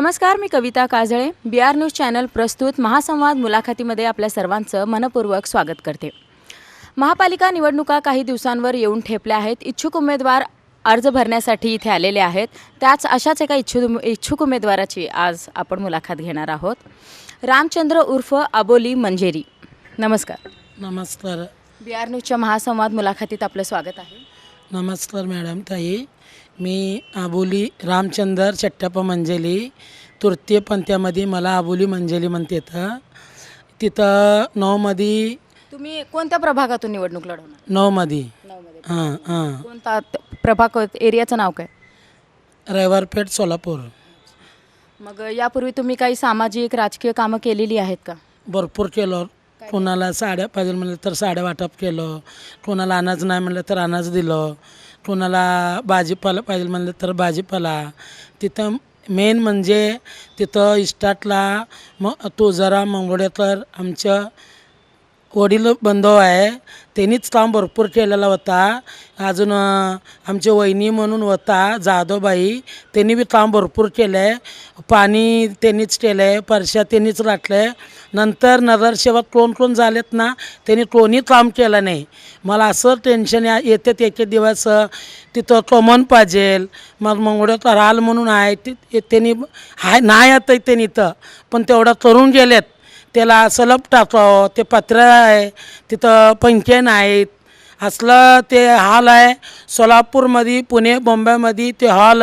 नमस्कार मी Kavita Kajale. B R news channel प्रस्तुत महासंवाद मुलाखतीमध्ये आपल्या सर्वांचं मनपूर्वक स्वागत करते. महापालिका निवडणुका काही दिवसांवर येऊन ठेपल्या आहेत. इच्छुक उमेदवार अर्ज भरण्यासाठी इथे आलेले आहेत. त्याच अशाच एका इच्छुक इच्छुक उमेदवाराची आज आपण मुलाखत घेणार आहोत. रामचंद्र उर्फ अबोली मंजेरी. नमस्कार. नमस्कार. बी आर न्यूजच्या महासंवाद मुलाखतीत आपलं स्वागत आहे. नमस्कार मॅडम ताई. मी आबोली रामचंदर चट्टप्पा मंजेली तृतीय पंथ्यामध्ये मला आबोली मंजेली म्हणते येतं तिथं नऊमध्ये तुम्ही कोणत्या प्रभागातून निवडणूक लढवणार? नऊमध्ये. नऊमध्ये. हां हां. कोणता प्रभाग एरियाचं नाव काय? रविवारपेठ सोलापूर. मग यापूर्वी तुम्ही काही सामाजिक राजकीय कामं केलेली आहेत का? भरपूर केलं. कोणाला साड्या पाहिजे म्हणलं तर साड्या वाटप केलं कोणाला अनाज नाही म्हणलं तर अनाज दिलं कोणाला भाजीपाला पाहिजे म्हणलं तर भाजीपाला. तिथं मेन म्हणजे तिथं इस्टाटला म तो जरा मंगोडेकर आमच्या वडील बंधव आहे त्यांनीच काम भरपूर केलेला होता. अजून आमचे वहिनी म्हणून होता जाधवबाई त्यांनी बी काम भरपूर केलं आहे पाणी त्यांनीच केलं आहे परशा त्यांनीच राखलं आहे नंतर नगरसेवक कोण कोण झालेत ना त्यांनी कोणी काम केलं नाही. मला असं टेन्शन या येतात एके दिवस तिथं कमन पाहिजेल मग मंगळ्यात राल म्हणून आहे ते त्यांनी हाय नाही आता त्यांनी इथं. पण तेवढं करून गेलेत. त्याला सलप टाकावं ते पत्र आहे तिथं पंखे नाहीत. असलं ते हॉल आहे सोलापूरमध्ये पुणे मुंबईमध्ये ते हॉल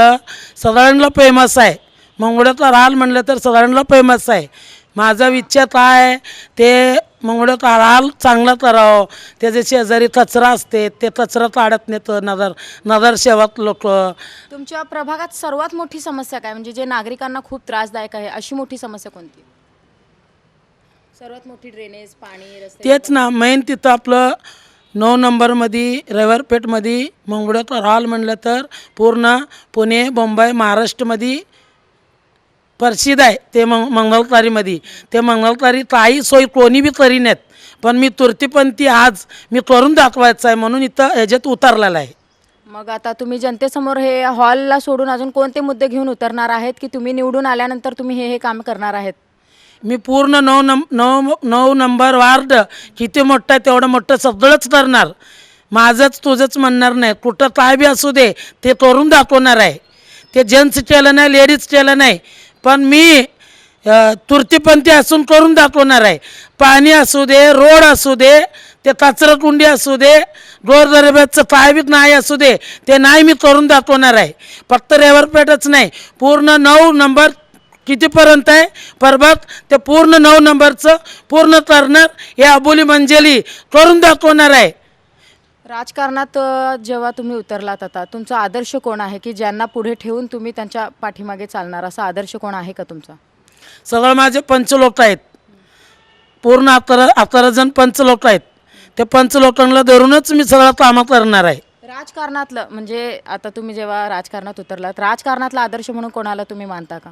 साधारणला फेमस आहे. मंगळाचा हॉल म्हणलं तर साधारणला फेमस आहे. माझा विचार काय आहे ते मंगळाचा हॉल चांगला करावं. त्याच्या शेजारी कचरा असते ते कचरा काढत नेतं नगर नगरसेवक लोक. तुमच्या प्रभागात सर्वात मोठी समस्या काय? म्हणजे जे नागरिकांना खूप त्रासदायक आहे अशी मोठी समस्या कोणती? सर्वात मोठी ड्रेनेज पाणी रस्ते. तेच ना मेन तिथं आपलं नऊ नंबरमध्ये रविवारपेठमध्ये मंगळाचा हॉल म्हणलं तर पूर्ण पुणे मुंबई महाराष्ट्रामध्ये प्रसिद्ध आहे ते मंग मंगलतारीमध्ये ते मंगलतारी काही सोय कोणी बी करी नाहीत. पण मी तुरतीपंथी आज मी करून दाखवायचं आहे म्हणून इथं ह्याच्यात उतरलेला आहे. मग आता तुम्ही जनतेसमोर हे हॉलला सोडून अजून कोणते मुद्दे घेऊन उतरणार आहेत की तुम्ही निवडून आल्यानंतर तुम्ही हे हे काम करणार आहेत? मी पूर्ण नऊ नं नऊ नऊ नंबर वार्ड किती मोठं आहे तेवढं मोठं सगळंच करणार. माझंच तुझंच म्हणणार नाही. कुठं काय बी असू दे ते करून दाखवणार आहे. ते जेंट्स केलं नाही लेडीज केलं नाही. पण मी तुर्तीपंथी असून करून दाखवणार आहे. पाणी असू दे रोड असू दे ते कचराकुंडी असू दे गोरगरिबाचं पायबीत नाही असू दे ते नाही मी करून दाखवणार आहे. फक्त रेवरपेठच नाही. पूर्ण नऊ नंबर कितीपर्यंत आहे? परबत ते पूर्ण नऊ नंबरचं पूर्ण करणार हे अबोली मंजेली करून दाखवणार आहे. राजकारणात जेव्हा तुम्ही उतरलात आता तुमचा आदर्श कोण आहे की ज्यांना पुढे ठेवून तुम्ही त्यांच्या पाठीमागे चालणार? असा आदर्श कोण आहे का तुमचा? सगळं माझे पंच लोक आहेत. पूर्ण अकरा अकरा जण पंच लोक आहेत. ते पंच लोकांना धरूनच मी सगळं कामं करणार आहे. राजकारणातलं म्हणजे आता तुम्ही जेव्हा राजकारणात उतरलात राजकारणातला आदर्श म्हणून कोणाला तुम्ही मानता का?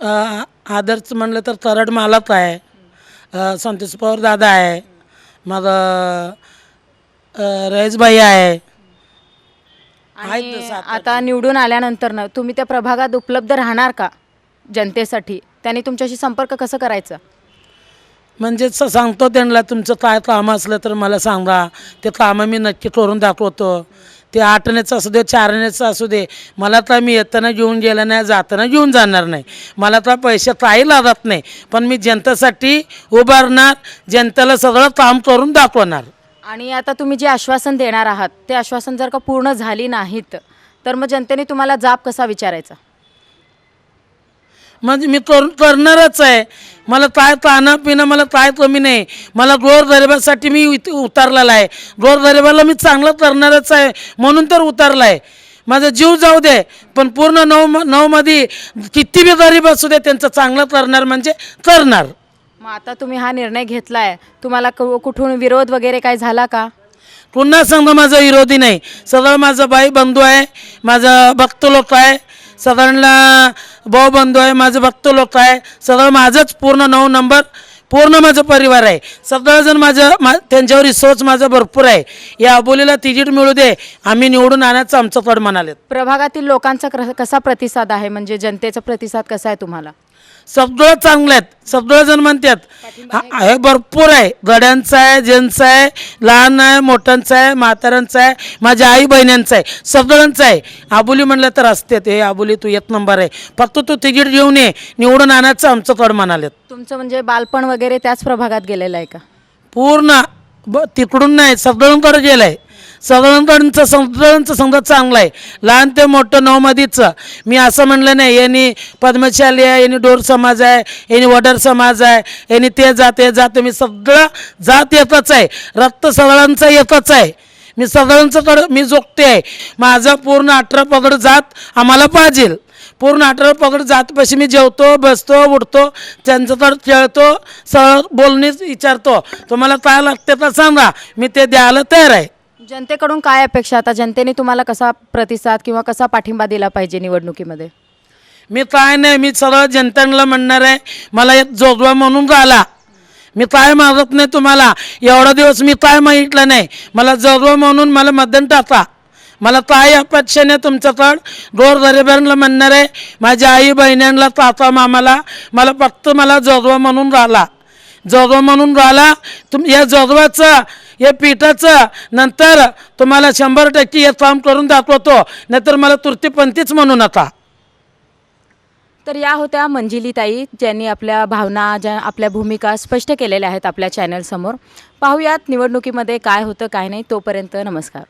आदर्श म्हणलं तर तरड मालक आहे. संतोष पवार दादा आहे. मग अ, रयेशबाई आहे. आणि आता निवडून आल्यानंतर ना तुम्ही त्या प्रभागात उपलब्ध राहणार का जनतेसाठी? त्यांनी तुमच्याशी संपर्क कसं करायचं? म्हणजे स- सांगतो त्यांना तुमचं काय काम असलं तर मला सांगा. ते कामं मी नक्की करून दाखवतो. ते आठण्याचं असू दे चारण्याचं असू दे. मला तर मी येताना घेऊन गेलं नाही जाताना घेऊन जाणार नाही. मला तर पैसे काही लागत नाही. पण मी जनतेसाठी उभारणार जनतेला सगळं काम करून दाखवणार. आणि आता तुम्ही जे आश्वासन देणार आहात ते आश्वासन जर का पूर्ण झाली नाहीत तर मग जनतेने तुम्हाला जाब कसा विचारायचा? म्हणजे मी करून करणारच आहे. मला काय ताणं पिणं मला काय कमी नाही. मला गोरगरिबासाठी मी इथे उतरलेला आहे. गोरगरिबाला मी चांगलं करणारच आहे. म्हणून तर उतरला आहे माझा जीव जाऊ दे. पण पूर्ण नऊ नऊमध्ये किती बी गरीब असू दे त्यांचं चांगलं करणार म्हणजे करणार. मग आता तुम्ही हा निर्णय घेतलाय. तुम्हाला कु- कुठून विरोध वगैरे काय झाला का? पुन्हा सांगतो माझा विरोधी नाही. सगळं माझं बाई बंधू आहे. माझं भक्त लोक आहे. साधारणला भाऊ बंधू आहे माझं भक्त लोक आहे. सगळं माझंच पूर्ण नऊ नंबर पूर्ण माझं परिवार आहे. सगळंजण माझं मा त्यांच्यावर रिसोर्स माझा भरपूर आहे. या अबोलीला तिकीट मिळू दे आम्ही निवडून आणायचं आमचं कड म्हणाले प्रभागातील लोकांचा कसा प्रतिसाद आहे? म्हणजे जनतेचा प्रतिसाद कसा आहे तुम्हाला? सगळं चांगलं आहेत. सगळं जण म्हणतात हा- भरपूर आहे. गड्यांचं आहे जेंट्स आहे लहान आहे मोठ्यांचं आहे म्हाताऱ्यांचं आहे माझ्या आई बहिण्यांचं आहे. सगळ्यांचं आहे. आबोली म्हणलं तर असते ते आबोली तू एक नंबर आहे. फक्त तू तिकीट घेऊन ये. निवडून आणायचं आमचं कड म्हणालेत. तुमचं म्हणजे बालपण वगैरे त्याच प्रभागात गेलेलं आहे का? पूर्ण ब तिकडून नाही सगळ्यांकडे गेलं आहे सगळ्यांकडचं सगळ्यांचं समजा चांगलं आहे. लहान ते मोठं नवमधीचं मी असं म्हणलं नाही यांनी पद्मशाली आहे यांनी डोर समाज आहे यांनी वडर समाज आहे यांनी ते जात जाते जात मी सगळं जात येतच आहे. रक्त सगळ्यांचं येतच आहे. मी सगळ्यांचं कड मी जोगते आहे. माझं पूर्ण अठरा पगड जात आम्हाला पाहिजे पूर्ण अठरा पगड जातपाशी मी जेवतो बसतो उठतो त्यांचं तर खेळतो सगळं बोलणेच विचारतो. तुम्हाला काय लागते तर सांगा. मी ते द्यायला तयार आहे. जनतेकडून काय अपेक्षा? आता जनतेने तुम्हाला कसा प्रतिसाद किंवा कसा पाठिंबा दिला पाहिजे निवडणुकीमध्ये? मी काय नाही मी सरळ जनतेला म्हणणार आहे मला एक जोगवा म्हणून राहिला. मी काय मागत नाही तुम्हाला? एवढा दिवस मी काय मागितलं नाही? मला जोगवा म्हणून मला मतदान टाका. मला काय अपेक्षा नाही तुमच्याकडं? गोर गरिबांना म्हणणार आहे माझ्या आई बहिण्यांना ताता मामाला मला फक्त मला जोगवा म्हणून राहिला. जोगवा म्हणून राहिला तुम या जोगवाचं हे पिठाचं. नंतर तुम्हाला शंभर टक्के हे फॉर्म करून दाखवतो. नाहीतर मला तुरतीपंथीच म्हणू नका. तर या होत्या मंजिलीताई ज्यांनी आपल्या भावना ज्या आपल्या भूमिका स्पष्ट केलेल्या आहेत आपल्या चॅनलसमोर पाहूयात निवडणुकीमध्ये काय होतं काय नाही तोपर्यंत नमस्कार.